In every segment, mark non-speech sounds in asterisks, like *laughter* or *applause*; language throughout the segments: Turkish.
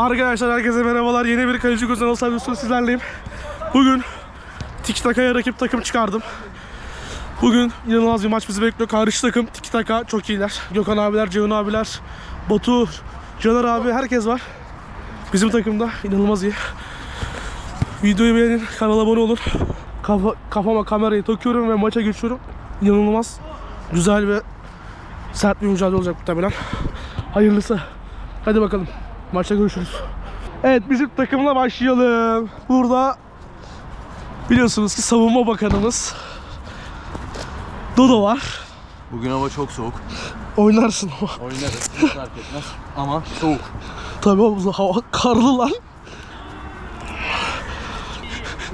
Arkadaşlar herkese merhabalar. Yeni bir kaleci gözünden olsaydı sizlerleyim. Bugün Tiki Taka'ya rakip takım çıkardım. Bugün inanılmaz bir maç bizi bekliyor. Karşı takım Tiki Taka çok iyiler. Gökhan abiler, Ceyhun abiler, Batu, Caner abi herkes var. Bizim takımda inanılmaz iyi. Videoyu beğenin, kanala abone olun. Kafa, kafama kamerayı takıyorum ve maça geçiyorum. İnanılmaz güzel ve sert bir mücadele olacak muhtemelen. Hayırlısı. Hadi bakalım. Maçta görüşürüz. Evet bizim takımla başlayalım. Burada biliyorsunuz ki savunma bakanımız Dodo var. Bugün hava çok soğuk. Oynarsın ama. Oynarız. Hiç fark etmez. Ama soğuk. Tabii oğlum hava karlı lan.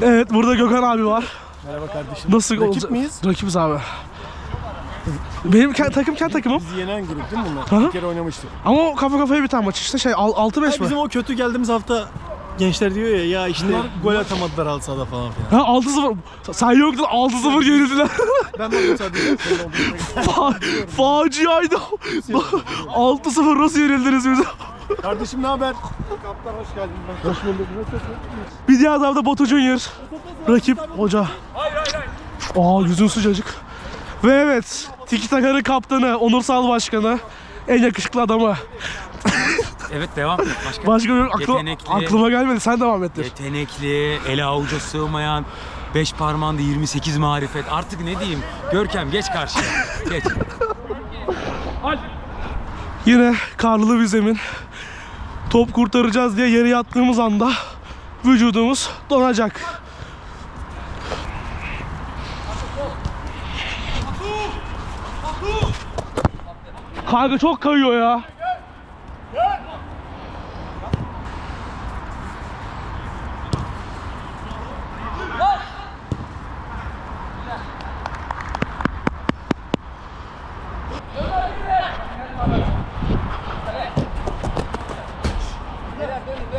Evet burada Gökhan abi var. Merhaba kardeşim. Nasıl Rakip olacak? miyiz? Rakibiz abi. Benim ke- takım kendi takımım. Bizi yenen grup değil mi bunlar? Hı hı. Bir kere oynamıştık. Ama o kafa kafaya bir tane maç işte şey 6-5 Ya mi? bizim o kötü geldiğimiz hafta gençler diyor ya ya işte gol atamadılar al sahada falan filan. Ha 6-0. Sen yoktun 6-0 yenildiler. *laughs* Ben de olduğunu- *laughs* Fa- faciaydı. *laughs* 6-0 nasıl yenildiniz bize? Kardeşim ne haber? Kaptan hoş geldin. Hoş bulduk. Bir diğer tarafta Batu Junior. Rakip hoca. Aa yüzün sıcacık. Ve evet Tiki Taka'nın kaptanı, onursal başkanı. En yakışıklı adamı. Evet devam et. Başka Başka bir aklı- Yetenekli. aklıma gelmedi. Sen devam ettir. yetenekli, ele avuca sığmayan, beş parmağında 28 marifet. Artık ne diyeyim? Görkem geç karşıya. Geç. Yine karlı bir zemin. Top kurtaracağız diye yere yattığımız anda vücudumuz donacak. Kanka çok kayıyor ya.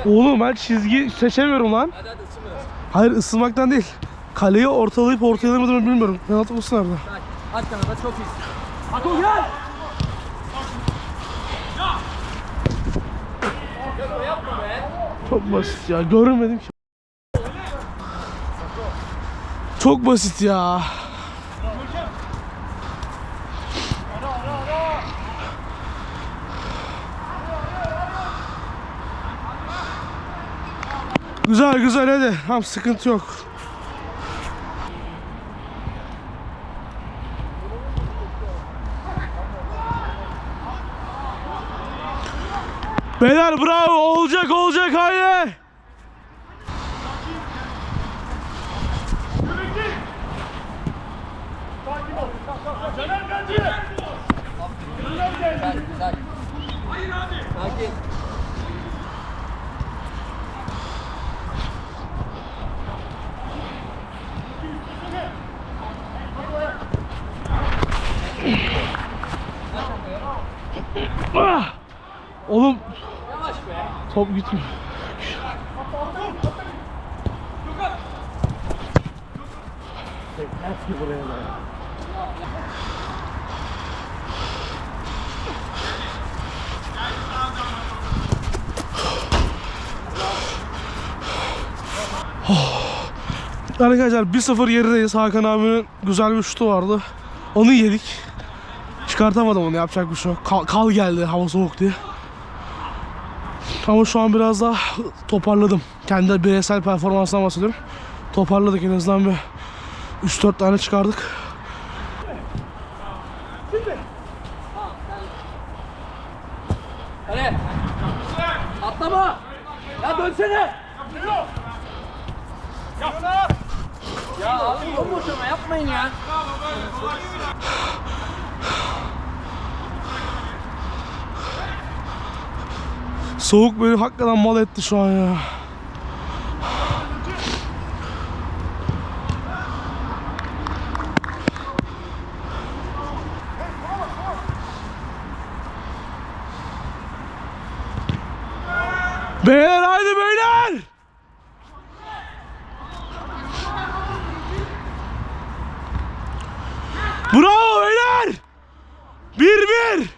Oğlum ben çizgi seçemiyorum lan. Hayır ısınmaktan değil. Kaleyi ortalayıp ortalayamadığımı bilmiyorum. Penaltı olsun nerede? Çok basit ya. Görmedim ki. Çok basit ya. Güzel güzel hadi. Tamam sıkıntı yok. Beyler bravo olacak olacak haydi. Ah! Oğlum top gitmiyor. Arkadaşlar 1-0 gerideyiz. Hakan abinin güzel bir şutu vardı. Onu yedik. Çıkartamadım onu yapacak bir şey yok. Kal, kal geldi hava soğuk diye. Ama şu an biraz daha toparladım. Kendi bireysel performansından bahsediyorum. Toparladık en azından bir 3-4 tane çıkardık. Atlama! Ya dönsene! Ya abi bomboş ama yapmayın ya. Soğuk beni hakikaten mal etti şu an ya. Beyler haydi beyler! Bravo beyler! Bir, 1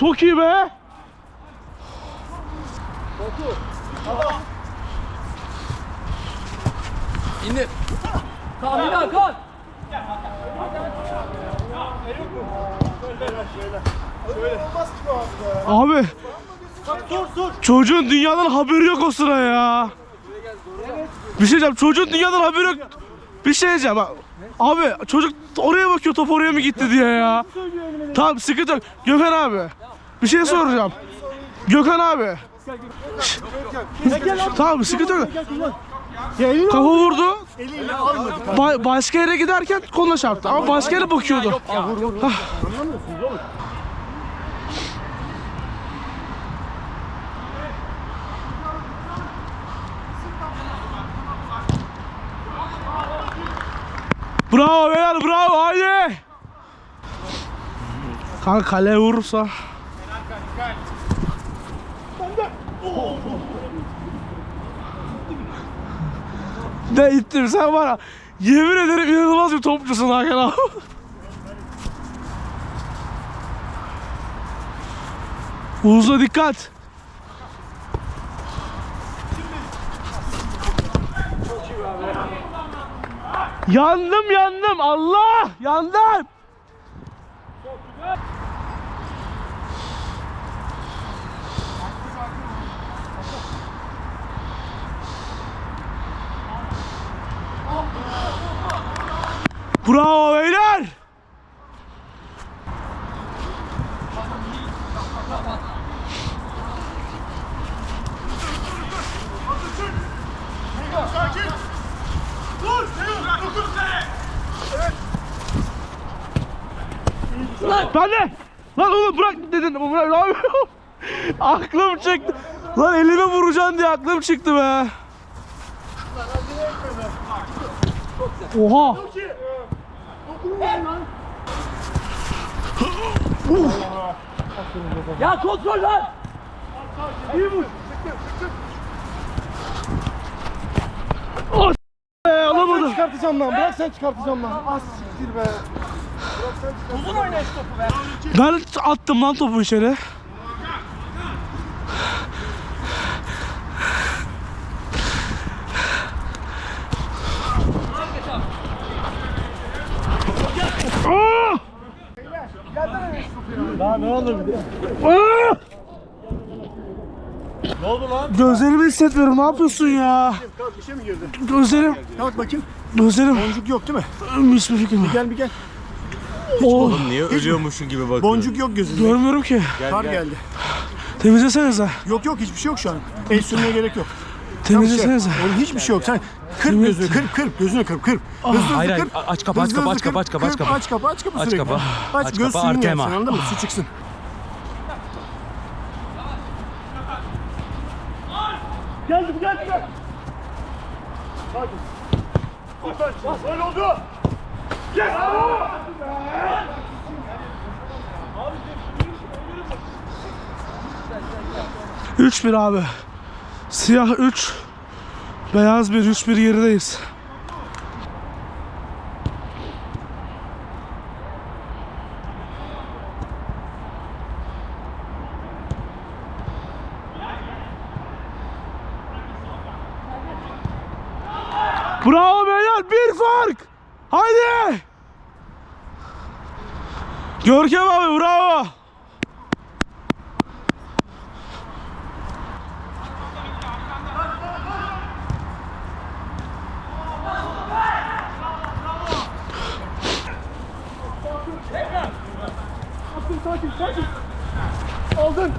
Çok iyi be. İndir. Kalk bir daha kalk. Abi. Çocuğun dünyadan haberi yok o sıra ya. Bir şey diyeceğim. Çocuğun dünyadan haberi yok. Bir şey diyeceğim. bak. Abi çocuk oraya bakıyor top oraya mı gitti diye ya. Tamam sıkıntı yok. Gökhan abi. Bir şey soracağım. Gökhan abi. Tamam sıkıntı yok. Kafa vurdu. Ba- başka yere giderken koluna çarptı ama başka yere bakıyordu. Hah. Bravo beyler bravo haydi. Kanka kaleye vurursa. Ne ittim sen var ya. Yemin ederim inanılmaz bir topçusun Hakan abi. Uğuz'a dikkat. Yandım yandım Allah yandım. Bravo beyler. Ben de. Lan oğlum bırak dedin. Bırak ne yapıyorsun? *laughs* aklım çıktı. Lan elime vuracaksın diye aklım çıktı be. Oha. Ya kontrol lan. Ee, alamadım. Çıkartacağım lan. Bırak sen çıkartacağım lan. Az siktir be. Uzun oynayış topu be. Ben attım lan topu içeri. Aa! Daha ne olur bir de. Aa! Ne oldu lan? Gözlerimi hissetmiyorum. Ne yapıyorsun ya? Kalk işe mi girdi? Gözlerim, Kalk bakayım. gözlerim. Boncuk yok değil mi? Hiçbir fikrim yok. Gel bir gel. Oh, Niye ölüyormuşsun gibi bakıyorsun? Boncuk yok gözünde. görmüyorum ki. Kar geldi. Temizlesenize. Yok yok hiçbir şey yok şu an. El sürmeye gerek yok. Temizlesenize. Oğlum hiçbir şey yok. Sen kırp gözünü, kırp kırp gözünü kırp kırp. Hızlı hızlı Hayır, hayır. kırp. Aç kapı, aç kapı, aç kapı, aç kapı, aç kapı. Aç kapı, aç kapı Aç sürekli. kapı, Aç, aç göz suyunu ama. anladın mı? Su çıksın. Geldi geldi geldi. Sakin. Lütfen. Böyle oldu. Yes! 3-1 abi. Siyah 3. Beyaz 1. 3-1 gerideyiz. Bravo beyler bir fark. Haydi. Görkem abi bravo. Aldın.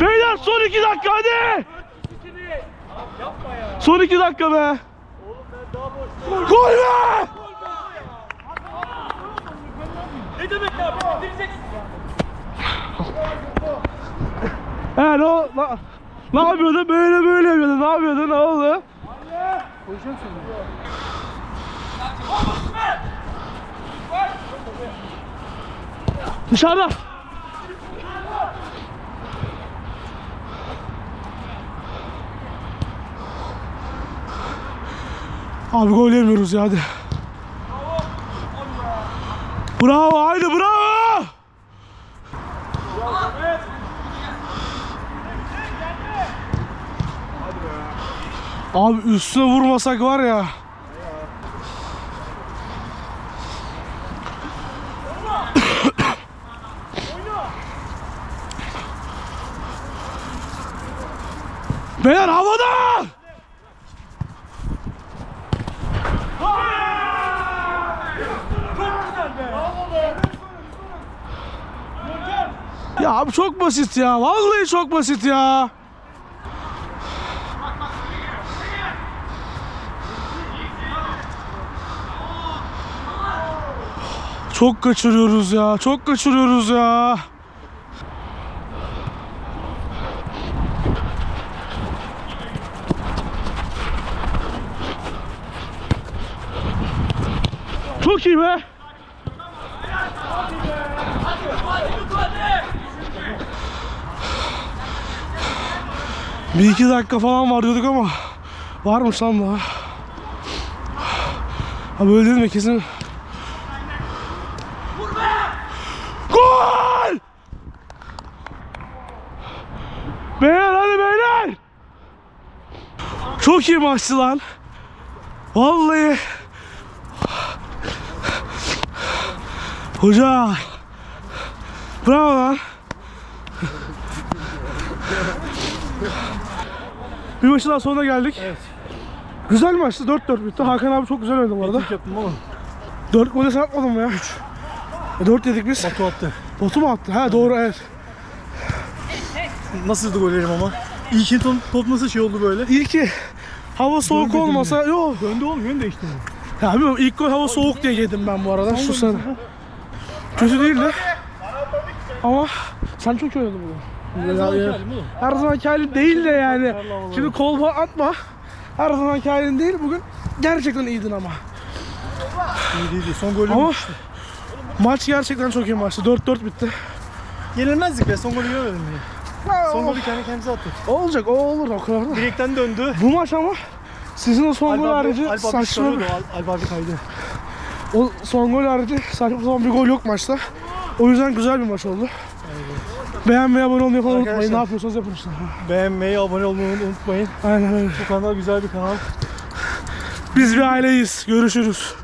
Beyler son iki dakika hadi. Son iki dakika be. Gol be! Ne demek ya? Bitireceksin. He ne o- na- ne yapıyordu? Böyle böyle yapıyordu. Ne yapıyordu? Ne oldu? Dışarıda. Abi gol yemiyoruz ya hadi. Bravo haydi bravo. Abi üstüne vurmasak var ya. Beyler havada! Ya abi çok basit ya. Vallahi çok basit ya. Çok kaçırıyoruz ya. Çok kaçırıyoruz ya. Çok iyi be. Bir iki dakika falan var diyorduk ama varmış lan daha. Ha böyle dedim kesin Gol! Beyler hadi beyler! Çok iyi maçtı lan. Vallahi. Hoca. Bravo lan. Bir maçın daha sonuna geldik. Evet. Güzel maçtı. 4-4 bitti. Hakan abi çok güzel oynadı bu arada. Tek yaptım ama 4 golü sen atmadın mı ya? 3. 4 yedik biz. Batu attı. Botu mu attı? Ha doğru evet. Nasıldı gollerim ama? İlkin top, top nasıl şey oldu böyle? İyi ki hava soğuk Dönmedi mi? olmasa yok. Döndü oğlum yön değişti mi? Ya bilmiyorum ilk gol hava soğuk diye yedim ben bu arada şu sene. Kötü değildi. Ama sen çok iyi oynadın Ya- ya- oğlum. Her zamanki halin değil de yani. Şimdi kol falan atma. Her zamanki halin değil. Bugün gerçekten iyiydin ama. İyi değil, değil. Son golü Ama maç gerçekten çok iyi maçtı. 4-4 bitti. Yenilmezdik be son golü görmedim mi? Son golü kendi kendimize attık. Olacak o olur o kadar da. Direkten döndü. Bu maç ama sizin o son gol Alp abi- harici Alp abi saçma Al- Alp abi kaydı. O son gol harici saçma sapan bir gol yok maçta. O yüzden güzel bir maç oldu. Beğenmeyi, abone olmayı falan unutmayın. Arkadaşlar- Ne yapıyorsanız yapın işte. Beğenmeyi, abone olmayı unutmayın. Aynen öyle. Bu kanal güzel bir kanal. Biz bir aileyiz. Görüşürüz.